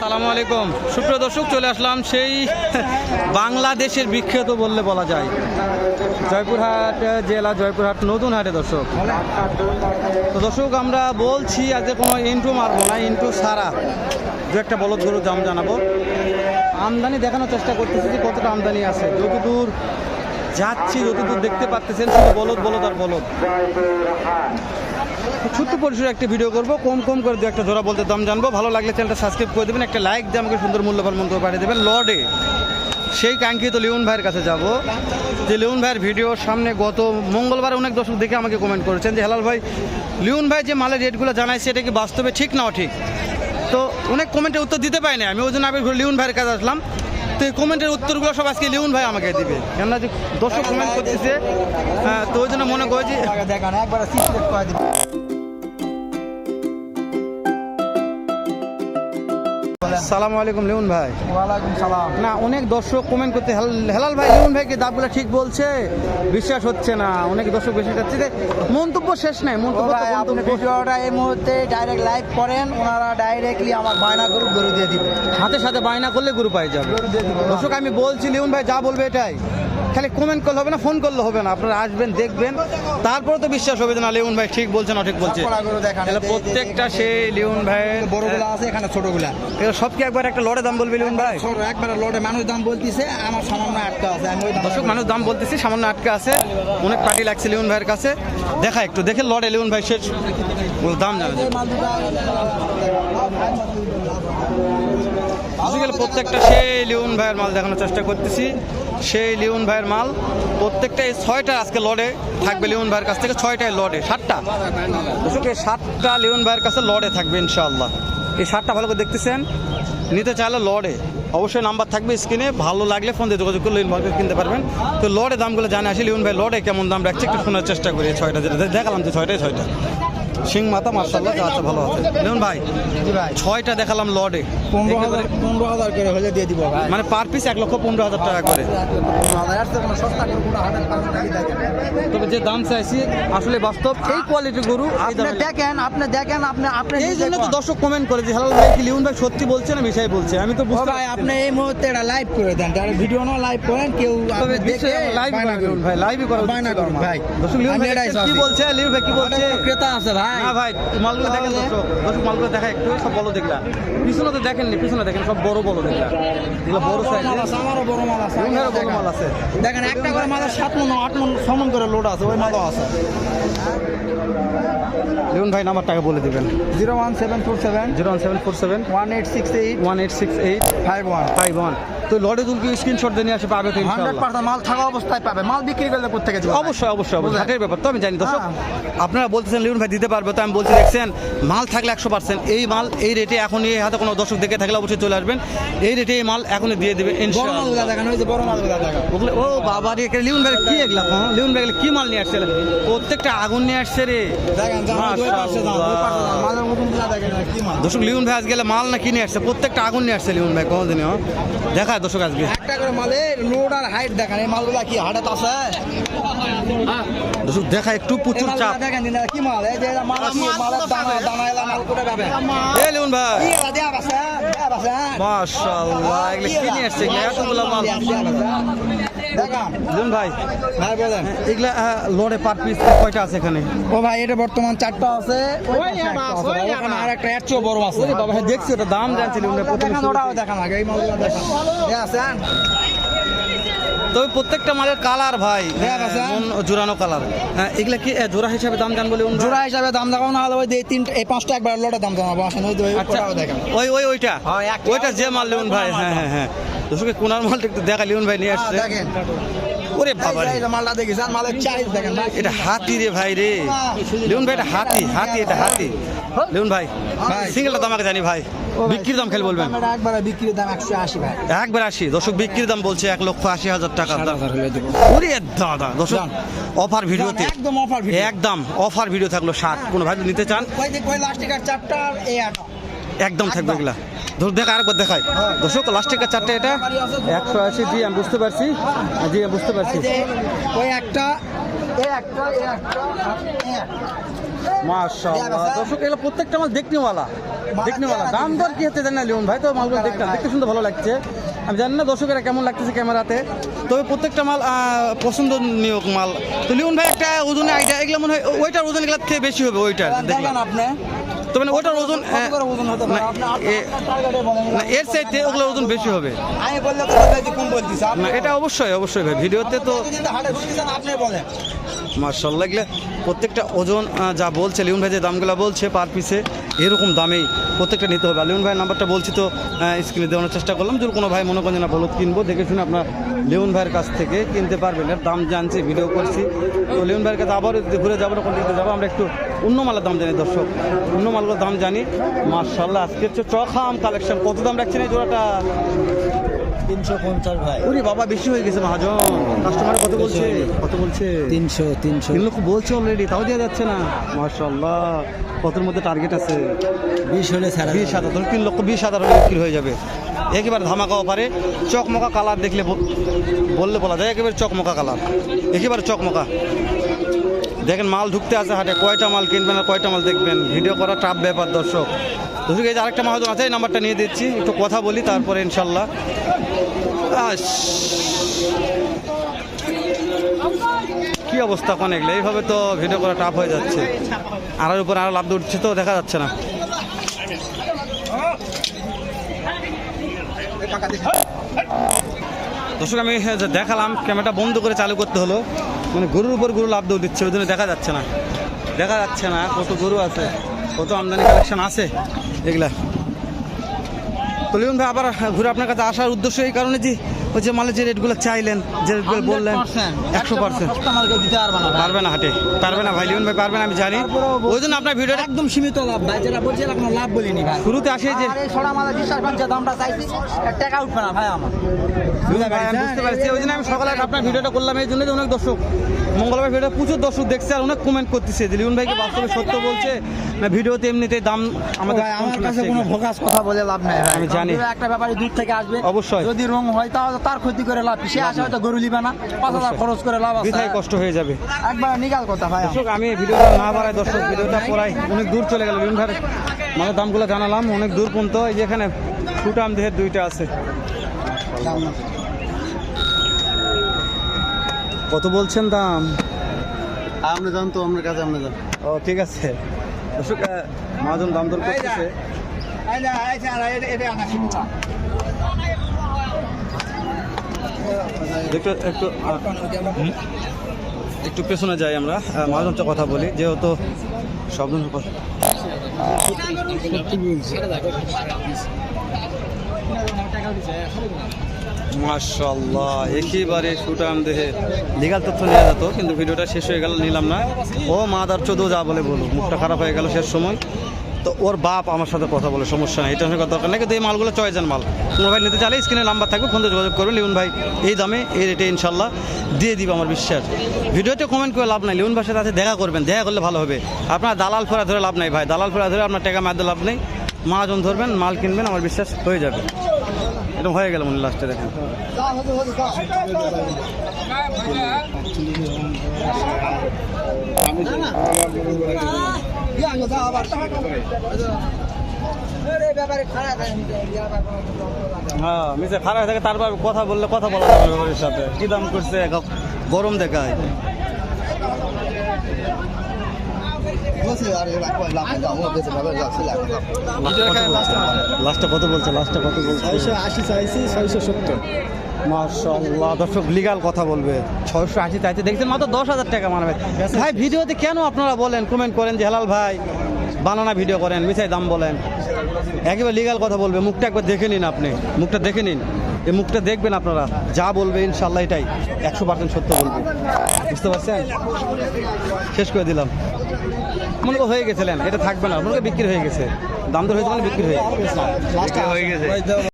আসসালামু আলাইকুম। সুপ্রিয় দর্শক, চলে আসলাম সেই বাংলাদেশের বিখ্যাত বললে বলা যায়। জয়পুরহাট জেলা, জয়পুরহাট নতুন হাটে দর্শক। তো দর্শক, আমরা বলছি আজকে কোনো ইন্টু মারবো না ইন্টু সারা দু একটা বলদ গরুর দাম জানাব। আমদানি দেখানোর চেষ্টা করতেছি যে কতটা আমদানি আছে। যতদূর যাচ্ছি, যতদূর দেখতে পাচ্ছেন শুধু বলদ বলদ আর বলদ। ছোট্ট পরিসরে একটা ভিডিও করব। কম কম করে দু একটা জোড়া বলতে দাম জানব। ভালো লাগলে চ্যানেলটা সাবস্ক্রাইব করে দেবেন। একটা লাইক দিয়ে আমাকে সুন্দর মূল্যবান মন্তব্য পাঠিয়ে দেবেন। লর্ডে সেই কাঙ্ক্ষিত লিওন ভাইয়ের কাছে যাব। যে লিওন ভাইয়ের ভিডিওর সামনে গত মঙ্গলবার অনেক দর্শক দেখে আমাকে কমেন্ট করেছেন যে হেলাল ভাই লিওন ভাই যে মালের রেটগুলো জানাইছে এটা কি বাস্তবে ঠিক না ঠিক তো অনেক কমেন্টের উত্তর দিতে পারি আমি ওই জন্য আবার লিওন ভাইয়ের কাছে আসলাম। তো এই কমেন্টের উত্তরগুলো সব আজকে লিওন ভাই আমাকে দিবে। কেননা যে দর্শক কমেন্ট করতেছে হ্যাঁ, তো ওই জন্য মনে করি সালাম আলাইকুম লিমন ভাই। ওয়ালাইকুম সালাম। না অনেক দর্শক কমেন্ট করতে হেল- হেলাল ভাই লিমন ভাই কি দাবগুলো ঠিক বলছে? বিশ্বাস হচ্ছে না। অনেক দর্শক বিশ্বাস যাচ্ছে যে মন্তব্য শেষ নাই। মন্তব্য ভিডিওটা এই মুহূর্তে ডাইরেক্ট লাইভ করেন ওনারা ডাইরেক্টলি আমার বায়না গরু গরু দিয়ে দিবে। হাতে সাথে বায়না করলে গুরু পাই যাবে। দর্শক আমি বলছি লিমন ভাই যা বলবে এটাই। খালি কমেন্ট করলে হবে না ফোন করলে হবে না। আপনারা আসবেন দেখবেন। তারপরে তো বিশ্বাস হবে যে না লিওন ভাই ঠিক বলছে না ঠিক বলছে। তাহলে প্রত্যেকটা সেই লিওন ভাই বড়গুলো আছে এখানে ছোটগুলা এগুলো সব কি একবার একটা লড়ে দাম বলবে লিওন ভাই? একবারে লোডে মানুষ দাম বলতিছে আমার সামান্য আটকা আছে আমি দর্শক মানুষ দাম বলতেছি সামান্য আটকে আছে। অনেক পার্টি লাগছে লিওন ভাইয়ের কাছে। দেখা একটু দেখে লড়ে লিওন ভাই শেষ দাম জানা। আজকাল প্রত্যেকটা সেই লিওন ভাইয়ের মাল দেখানোর চেষ্টা করতেছি। সেই লিওন ভাইয়ের মাল প্রত্যেকটা এই ছয়টা আজকে লড়ে থাকবে লিওন ভাইয়ের কাছ থেকে, ছয়টায় লড়ে, সাতটা। এই সাতটা লিওন ভাইয়ের কাছে লড়ে থাকবে ইনশাআল্লাহ। এই সাতটা ভালো করে দেখতেছেন, নিতে চাইলে লড়ে। অবশ্যই নাম্বার থাকবে স্ক্রিনে, ভালো লাগলে ফোন দিয়ে যোগাযোগ করলে ভাইকে কিনতে পারবেন। তো লড়ে দামগুলো জানে আসি লিওন ভাই লড়ে কেমন দাম রাখছে একটু শোনার চেষ্টা করি ছয়টা, যেটা দেখালাম যে ছয়টাই ছয়টা। সিং মাথা মার্শাল্লাহ যা আছে ভালো আছে। লিওন ভাই ছয়টা দেখালাম লড়ে পনেরো হাজার পনেরো হাজার করে হলে দিয়ে দিব ভাই। মানে পার পিস এক লক্ষ পনেরো হাজার টাকা করে। দেখেন। তবে যে দাম চাইছি আসলে বাস্তব এই কোয়ালিটির গরু আপনি দেখেন আপনি দেখেন আপনি আপনি এই জন্য তো। দর্শক কমেন্ট করে যে হেলাল ভাই কি লিওন ভাই সত্যি বলছে না মিশাই বলছে আমি তো বুঝতে ভাই আপনি এই মুহূর্তে এটা লাইভ করে দেন। তাহলে ভিডিও না লাইভ করেন কেউ তবে দেখে লাইভ করুন। ভাই লাইভই করা ভাই। দর্শক আমি ভাই কি বলছে লিওন ভাই কি বলছে? ক্রেতা আছে ভাই। না ভাই মালগুলো দেখেন দর্শক দর্শক মালগুলো দেখা একটু সব বলো দেখলাম পিছনে তো দেখেননি পিছনে দেখেন সব বড় বড় দেখলাম এগুলো বড় বড় সাইজ আমারও বড় মাল আছে লিওন বড় মাল আছে। দেখেন একটা করে মাল সাত মন আট মন ছ করে লোড আছে ওই মালও আছে। লিওন ভাই নাম্বার বলে দিবেন। Zero one seven four seven zero one seven four seven. One eight six eight. One eight six eight. Five one. Five one. তো লড়ে তুলকি স্ক্রিনশট দিয়ে নিয়ে আসে পাবে তো হান্ড্রেড পার্সেন্ট মাল থাকা অবস্থায় পাবে। মাল বিক্রি করলে কোথেকে যাবে? অবশ্যই অবশ্যই অবশ্যই? ব্যাপার তো আমি জানি দর্শক হ্যাঁ। আপনারা বলতেছেন লিউন ভাই দিতে পারবে তো আমি বলছি দেখছেন মাল থাকলে একশো পার্সেন্ট এই মাল এই রেটে এখন এই হাতে কোনো দর্শক দেখে থাকলে অবশ্যই চলে আসবেন। এই রেটে এই মাল এখনই দিয়ে দেবে ওগুলো ও বাবা রে লিউন ভাই কি এগুলা হ্যাঁ? লিউন এগুলা কি মাল নিয়ে আসছে? প্রত্যেকটা আগুন নিয়ে আসছে রে। দর্শক লিউন ভাই আজকে মাল না কিনে আসছে? প্রত্যেকটা আগুন নিয়ে আসছে লিউন ভাই কোনোদিনও দেখায় দর্শক আজকে। একটা করে মালের লোড আর হাইট দেখেন এই মালগুলা কি হাটে আছে? দর্শক দেখা একটু প্রচুর চাপ। দেখেন কি মাল? এই যে আছে আছে আছে মাশাআল্লাহ এগুলো কি নিয়ে আসছে? এতগুলো মাল। ভাই ভাই বলেন। এগুলা আহ, লড়ে পার পিস কয়টা আছে এখানে? ও ভাই এটা বর্তমান চারটা আছে আছে ওখানে আর একটা এর চেয়েও বড় আছে। বাবা হ্যাঁ দেখছি ওটা দাম জানছি লিউন ভাই প্রথমে দেখান আগে এই মালগুলো দেখেন। এ আছেন তবে প্রত্যেকটা মালের কালার ভাই। দেখা জোরানো কালার। হ্যাঁ এগুলা কি জোড়া হিসাবে দাম জানব বলে? জোড়া হিসাবে দাম দেখাও না হলে ওই যে এই পাঁচটা একবার লটে দাম জানাব। আসেন ওই ওই আচ্ছা ওই ওই ওইটা? হ্যাঁ, ওইটা যে মাল লিউন ভাই হ্যাঁ হ্যাঁ হ্যাঁ। দর্শকে কোনার মালটা একটু দেখা লিউন ভাই নিয়ে হ্যাঁ, আসছে। দেখেন। ওরে বাবা মালটা দেখেছেন মালের চাইজ দেখেন। এটা হাতি রে ভাই রে। লিউন ভাই এটা হাতি হাতি এটা হাতি। লিউন ভাই। সিঙ্গেলটা দাম আগে জানি ভাই, বিক্রির দাম খেলে বলবেন? একবারে বিক্রির দাম একশো আশি ভাই। একবার আসি দর্শক বিক্রির দাম বলছে এক লক্ষ আশি হাজার টাকা। দাম হলে দেবো। ওরে দাদা দর্শক অফার ভিডিওতে একদম অফার ভিডিও। একদম অফার ভিডিও থাকল ষাট। কোনো ভাই নিতে চান? লাস্টিক একদম থাকবে এগুলা। ধর দেখা আরেকবার দেখাই। দর্শক লাস্টের চারটে এটা? একশো আশি জি আমি বুঝতে পারছি। জি আমি বুঝতে পারছি। ওই একটা এই একটা এই একটা আর এই একটা। মাশাআল্লাহ। দর্শক এগুলো প্রত্যেকটা মাল দেখতেওয়ালা দেখতে ভালো। দাম দর কি হচ্ছে জানি না লিওন ভাই তো মালগুলো দেখতে দেখতে শুনতে ভালো লাগছে। আমি জানি না দর্শকেরা কেমন লাগতেছে ক্যামেরাতে। তবে প্রত্যেকটা মাল পছন্দনীয় মাল। তো লিওন ভাই একটা ওজনের আইডিয়া এগুলো মনে হয় ওইটার ওজন এগুলোর থেকে বেশি হবে ওইটার দেখেন দেখলাম। আপনি? তো মানে ওইটার ওজন ওজন হতে পারে? না, আপনি এ- আপনার টার্গেটে বলেন। না এর চাইতে ওগুলোর ওজন বেশি হবে। এটা অবশ্যই অবশ্যই ভাই। ভিডিওতে তো মার্শাল্লাহ এগুলো প্রত্যেকটা ওজন যা বলছে লিউন ভাই যে দামগুলো বলছে পার পিসে এরকম দামেই প্রত্যেকটা নিতে হবে। লিউন ভাইয়ের নাম্বারটা বলছি তো স্ক্রিনে দেওয়ানোর চেষ্টা করলাম। যদি কোনো ভাই মনে করেন না, বলদ কিনবো, দেখে শুনে আপনার লিউন ভাইয়ের কাছ থেকে কিনতে পারবেন। এর দাম জানছি ভিডিও করছি। তো লিউন ভাইয়ের কাছে আবারও যদি ঘুরে যাব, তখন দিতে যাব। আমরা একটু অন্য মালের দাম জানি দর্শক। অন্য মালগুলোর দাম জানি। মার্শাল্লাহ আজকে হচ্ছে চখাম কালেকশন কত দাম রাখছেন এই জোড়াটা? তিনশো পঞ্চাশ ভাই। ওরে বাবা বেশি হয়ে গেছে মহাজন। কাস্টমার কত বলছে? কত বলছে? তিনশো তিনশো। বলছে অলরেডি তাও দেওয়া যাচ্ছে না। মার্শাল্লাহ কতর মধ্যে টার্গেট আছে? বিশ হলে ছাড়া বিশ হাজার ধরুন তিন লক্ষ বিশ হাজার হলে বিক্রি হয়ে যাবে। একেবারে ধামাকা অফারে চকমকা কালার দেখলে বললে বলা যায় একেবারে চকমকা কালার একেবারে চকমকা। দেখেন মাল ঢুকতে আছে হাটে। কয়টা মাল কিনবেন আর কয়টা মাল দেখবেন? ভিডিও করা টাফ ব্যাপার দর্শক। দর্শক এই যে আরেকটা মহাজন আছে এই নাম্বারটা নিয়ে দিচ্ছি। একটু কথা বলি তারপরে ইনশাল্লাহ কি অবস্থা কোন এগুলো? এইভাবে তো ভিডিও করা টাফ হয়ে যাচ্ছে। আর উপর আরও লাভ উঠছে তো, দেখা যাচ্ছে না। দর্শক, আমি যে দেখালাম ক্যামেরাটা বন্ধ করে চালু করতে হলো। মানে গরুর উপর গরু লাভ দৌড় দিচ্ছে, ওই জন্য দেখা যাচ্ছে না। দেখা যাচ্ছে না, কত গরু আছে, কত আমদানি কালেকশন আছে, এগুলা। তো লিওন ভাই আবার ঘুরে আপনার কাছে আসার উদ্দেশ্য এই কারণে যে ওই যে মালের যে রেটগুলো চাইলেন যে রেটগুলো বললেন একশো পার্সেন্ট। দিতে পারবে না হাটে পারবে না ভাই লিওন ভাই পারবে না আমি জানি। ওই জন্য আপনার ভিডিওটা একদম সীমিত লাভ ভাই যেটা বলছিলাম আপনার লাভ বলিনি ভাই। শুরুতে আসে যে সোনা মালা বিশ্বাস যে দামটা চাইছি টাকা উঠবে না ভাই আমার। বুঝতে পারছি ওই জন্য আমি সকালে আপনার ভিডিওটা করলাম এই জন্য যে অনেক দর্শক মঙ্গলবার ভিডিও প্রচুর দর্শক দেখছে আর অনেক কমেন্ট করতেছে। যে লিওন ভাইকে বাস্তবে সত্য বলছে। না ভিডিওতে এমনিতে দাম আমাদের আমার কাছে কোনো। ফোকাস কথা বলে লাভ নাই ভাই। আমি জানি। একটা ব্যাপারে দূর থেকে আসবে। অবশ্যই। যদি রং হয় তাহলে তার ক্ষতি করে লাভ। সে আসে হয়তো গরু লিবে না পাঁচ হাজার খরচ করে লাভ আছে। কষ্ট হয়ে যাবে। একবার নিগাল কথা ভাই। দর্শক আমি ভিডিওটা না বাড়াই দর্শক ভিডিওটা পড়াই অনেক দূর চলে গেল লিওন ভাই। মানে দামগুলো জানালাম অনেক দূর পর্যন্ত। এই যে এখানে ফুটাম দেহের দুইটা আছে। কত বলছেন দাম? আপনি আমরা জানতো আপনার কাছে আমরা জান ও ঠিক আছে। দর্শক আহ, মহাজন দাম দর করতেছে। একটু একটু একটু পেছনে যাই আমরা। তো কথা বলি যেহেতু শব্দ মাশাল্লাহ একেবারে সুটাম দেহে। লিগাল তথ্য নেওয়া যেত, কিন্তু ভিডিওটা শেষ হয়ে গেল, নিলাম না। ও মাদার চোদ্দ যা বলে বলো মুখটা খারাপ হয়ে গেল শেষ সময়। তো ওর বাপ আমার সাথে কথা বলে, সমস্যা নেই, এটা করার দরকার নেই, কিন্তু এই মালগুলো চয়েছেন মাল। কোনো ভাই নিতে চাইলে স্ক্রিনে নাম্বার থাকবে, ফোন যোগাযোগ করবেন লিউন ভাই, এই দামে, এই রেটে ইনশাল্লাহ দিয়ে দিবে আমার বিশ্বাস। ভিডিওতে কমেন্ট করে লাভ নাই লিউন ভাইয়ের সাথে দেখা করবেন, দেখা করলে ভালো হবে। আপনার দালাল ফেরা ধরে লাভ নাই ভাই, দালাল ফেরা ধরে আপনার টাকা মারতে লাভ নেই। মাজন ধরবেন, মাল কিনবেন, আমার বিশ্বাস হয়ে যাবে। এটা হয়ে গেল মনে লাস্টে দেখেন। হ্যাঁ মিসে খারাপ থাকে তারপর কথা বললে কথা বলা ওর সাথে। কি দাম করছে? গরম দেখায়। লাস্টটা কত বলছে? লাস্টটা কত বলছে? আশি চাইছি ছয়শো সত্তর। দর্শক লিগাল কথা বলবে। ছয়শো আশি চাইছে দেখছেন মাত্র দশ হাজার টাকা মানবে। ভাই ভিডিওতে কেন আপনারা বলেন? কমেন্ট করেন যে হেলাল ভাই বানানা ভিডিও করেন মিসাই দাম বলেন। একেবারে লিগাল কথা বলবে। মুখটা একবার দেখে নিন আপনি। মুখটা দেখে নিন। এই মুখটা দেখবেন আপনারা। যা বলবে ইনশাল্লাহ এটাই। একশো পার্সেন্ট সত্য বলবে। বুঝতে পারছেন? শেষ করে দিলাম। মনে হয়ে গেছিলেন এটা থাকবে না। মনে বিক্রি হয়ে গেছে। দাম দর হয়েছে মানে বিক্রি হয়ে গেছে।